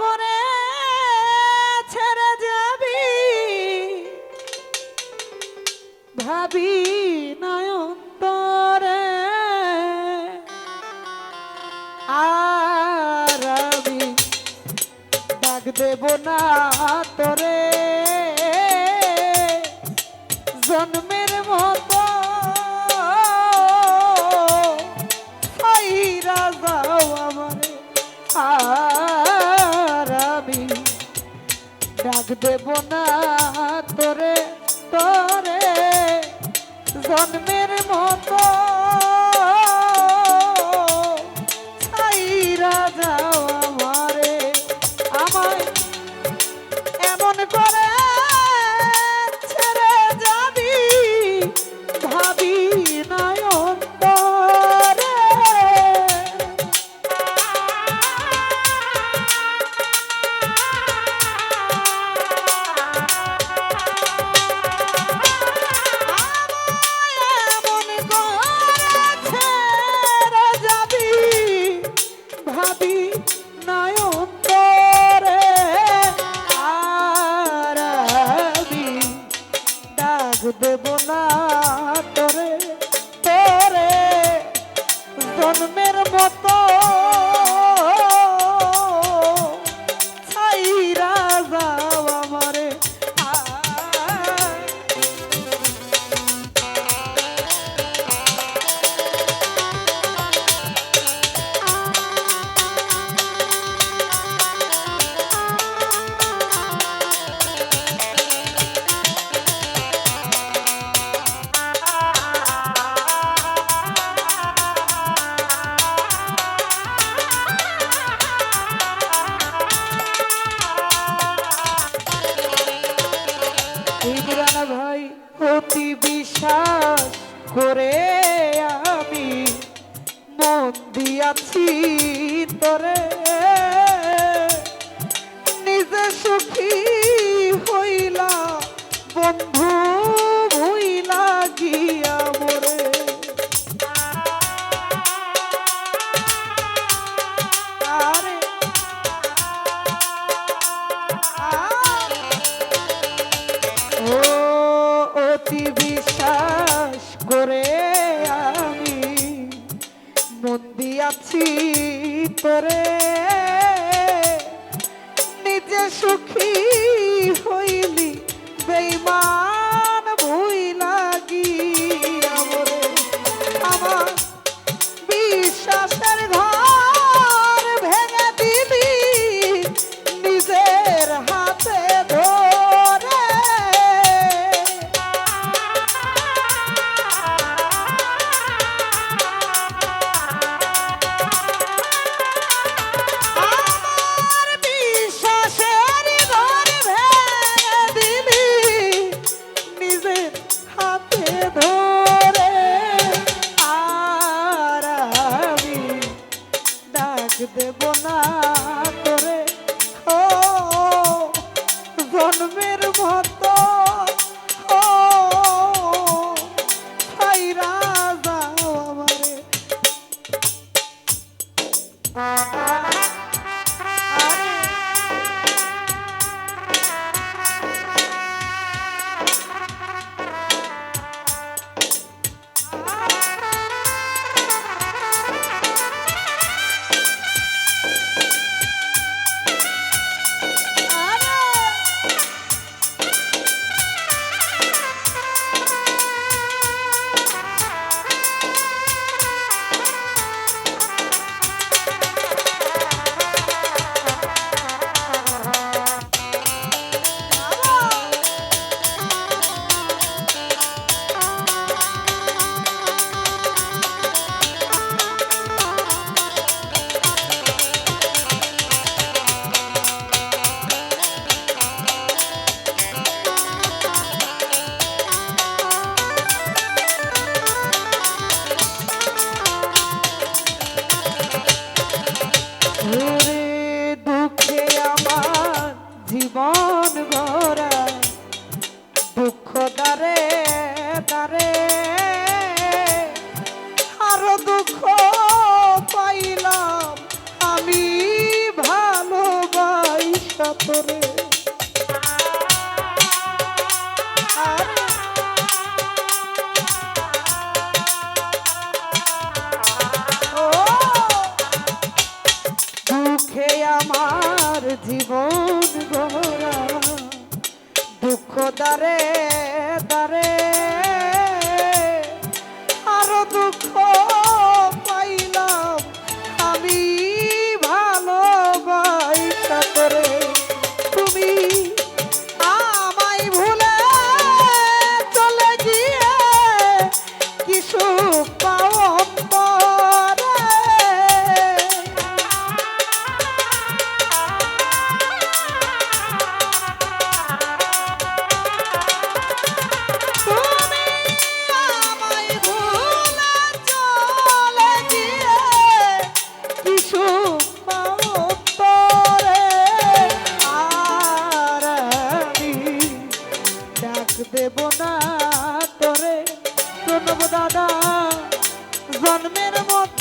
করে ছেড়ে যাবি। ভাবি নয়ন্তরে আর আমি ডাক দেব না তোরে। জন্মের মতো ডাক দেব না তোরে তোরে। জন্মের মতো দেব না তোরে তোরে জন্মের মতো করে আমি মন দিয়াছি তরে। নিজে সুখী হইলা বন্ধু তোরে নিজে সুখী হইলি বেইমান জীবন গড়া দুঃখ দারে দারে দাদা জন্মের মতো